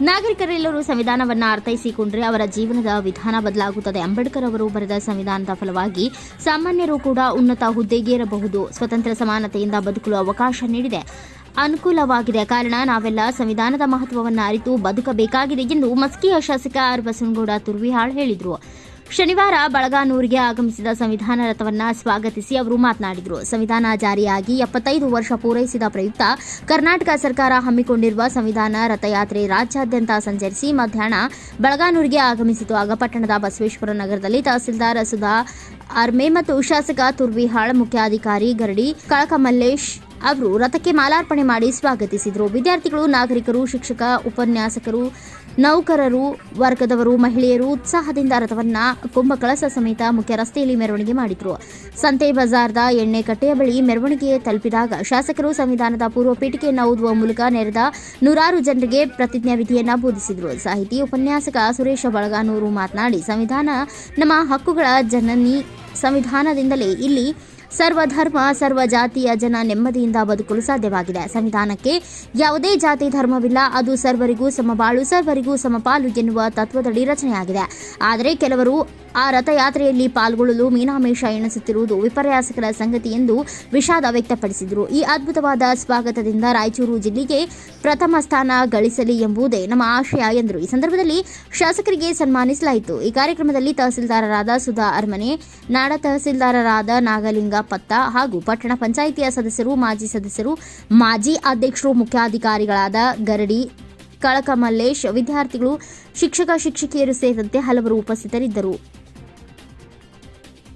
ನಾಗರಿಕರೆಲ್ಲರೂ ಸಂವಿಧಾನವನ್ನ ಅರ್ಥೈಸಿಕೊಂಡ್ರೆ ಅವರ ಜೀವನದ ವಿಧಾನ ಬದಲಾಗುತ್ತದೆ. ಅಂಬೇಡ್ಕರ್ ಅವರು ಬರೆದ ಸಂವಿಧಾನದ ಫಲವಾಗಿ ಸಾಮಾನ್ಯರು ಕೂಡ ಉನ್ನತ ಹುದ್ದೆಗೇರಬಹುದು. ಸ್ವತಂತ್ರ ಸಮಾನತೆಯಿಂದ ಬದುಕಲು ಅವಕಾಶ ನೀಡಿದೆ. ಅನುಕೂಲವಾಗಿದೆ. ಕಾರಣ ನಾವೆಲ್ಲ ಸಂವಿಧಾನದ ಮಹತ್ವವನ್ನು ಅರಿತು ಬದುಕಬೇಕಾಗಿದೆ ಎಂದು ಮಸ್ಕಿಯ ಶಾಸಕ ಆರ್ ಬಸನಗೌಡ ತುರ್ವಿಹಾಳ್ ಹೇಳಿದರು. ಶನಿವಾರ ಬಳಗಾನೂರಿಗೆ ಆಗಮಿಸಿದ ಸಂವಿಧಾನ ರಥವನ್ನ ಸ್ವಾಗತಿಸಿ ಅವರು ಮಾತನಾಡಿದರು. ಸಂವಿಧಾನ ಜಾರಿಯಾಗಿ ಎಪ್ಪತ್ತೈದು ವರ್ಷ ಪೂರೈಸಿದ ಪ್ರಯುಕ್ತ ಕರ್ನಾಟಕ ಸರ್ಕಾರ ಹಮ್ಮಿಕೊಂಡಿರುವ ಸಂವಿಧಾನ ರಥಯಾತ್ರೆ ರಾಜ್ಯಾದ್ಯಂತ ಸಂಚರಿಸಿ ಮಧ್ಯಾಹ್ನ ಬಳಗಾನೂರಿಗೆ ಆಗಮಿಸಿತು. ಆಗ ಪಟ್ಟಣದ ಬಸವೇಶ್ವರ ನಗರದಲ್ಲಿ ತಹಸೀಲ್ದಾರ್ ಸುಧಾ ಆರ್ಮೆ ಮತ್ತು ಶಾಸಕ ತುರ್ವಿಹಾಳ್ ಮುಖ್ಯಾಧಿಕಾರಿ ಗರಡಿ, ಕಳಕಮಲ್ಲೇಶ್ ಅವರು ರಥಕ್ಕೆ ಮಾಲಾರ್ಪಣೆ ಮಾಡಿ ಸ್ವಾಗತಿಸಿದರು. ವಿದ್ಯಾರ್ಥಿಗಳು, ನಾಗರಿಕರು, ಶಿಕ್ಷಕ, ಉಪನ್ಯಾಸಕರು, ನೌಕರರು, ವರ್ಗದವರು, ಮಹಿಳೆಯರು ಉತ್ಸಾಹದಿಂದ ರಥವನ್ನು ಕುಂಭಕಳಸ ಸಮೇತ ಮುಖ್ಯ ರಸ್ತೆಯಲ್ಲಿ ಮೆರವಣಿಗೆ ಮಾಡಿದರು. ಸಂತೆ ಬಜಾರ್ದ ಎಣ್ಣೆ ಕಟ್ಟೆಯ ಬಳಿ ಮೆರವಣಿಗೆ ತಲುಪಿದಾಗ ಶಾಸಕರು ಸಂವಿಧಾನದ ಪೂರ್ವ ಪೀಠಿಕೆಯನ್ನು ಓದುವ ಮೂಲಕ ನೆರೆದ ನೂರಾರು ಜನರಿಗೆ ಪ್ರತಿಜ್ಞಾ ವಿಧಿಯನ್ನು ಬೋಧಿಸಿದರು. ಸಾಹಿತಿ, ಉಪನ್ಯಾಸಕ ಸುರೇಶ ಬಳಗಾನೂರು ಮಾತನಾಡಿ, ಸಂವಿಧಾನ ನಮ್ಮ ಹಕ್ಕುಗಳ ಜನನಿ ಸಂವಿಧಾನದಿಂದಲೇ ಇಲ್ಲಿ ಸರ್ವಧರ್ಮ ಸರ್ವ ಜಾತಿಯ ಜನ ನೆಮ್ಮದಿಯಿಂದ ಬದುಕಲು ಸಾಧ್ಯವಾಗಿದೆ. ಸಂವಿಧಾನಕ್ಕೆ ಯಾವುದೇ ಜಾತಿ ಧರ್ಮವಿಲ್ಲ. ಅದು ಸರ್ವರಿಗೂ ಸಮಬಾಳು, ಸರ್ವರಿಗೂ ಸಮಪಾಲು ಎನ್ನುವ ತತ್ವದಡಿ ರಚನೆಯಾಗಿದೆ. ಆದರೆ ಕೆಲವರು ಆ ರಥಯಾತ್ರೆಯಲ್ಲಿ ಪಾಲ್ಗೊಳ್ಳಲು ಮೀನಾಮೇಷ ಎಣಿಸುತ್ತಿರುವುದು ವಿಪರ್ಯಾಸಕರ ಸಂಗತಿ ಎಂದು ವಿಷಾದ ವ್ಯಕ್ತಪಡಿಸಿದರು. ಈ ಅದ್ಭುತವಾದ ಸ್ವಾಗತದಿಂದ ರಾಯಚೂರು ಜಿಲ್ಲೆಗೆ ಪ್ರಥಮ ಸ್ಥಾನ ಗಳಿಸಲಿ ಎಂಬುದೇ ನಮ್ಮ ಆಶಯ ಎಂದರು. ಈ ಸಂದರ್ಭದಲ್ಲಿ ಶಾಸಕರಿಗೆ ಸನ್ಮಾನಿಸಲಾಯಿತು. ಈ ಕಾರ್ಯಕ್ರಮದಲ್ಲಿ ತಹಸೀಲ್ದಾರರಾದ ಸುಧಾ ಅರಮನೆ, ನಾಡ ತಹಸೀಲ್ದಾರರಾದ ನಾಗಲಿಂಗ ಪತ್ತ ಹಾಗೂ ಪಟ್ಟಣ ಪಂಚಾಯಿತಿಯ ಸದಸ್ಯರು, ಮಾಜಿ ಸದಸ್ಯರು, ಮಾಜಿ ಅಧ್ಯಕ್ಷರು, ಮುಖ್ಯಾಧಿಕಾರಿಗಳಾದ ಗರಡಿ, ಕಳಕಮಲ್ಲೇಶ್, ವಿದ್ಯಾರ್ಥಿಗಳು, ಶಿಕ್ಷಕ, ಶಿಕ್ಷಕಿಯರು ಸೇರಿದಂತೆ ಹಲವರು ಉಪಸ್ಥಿತರಿದ್ದರು.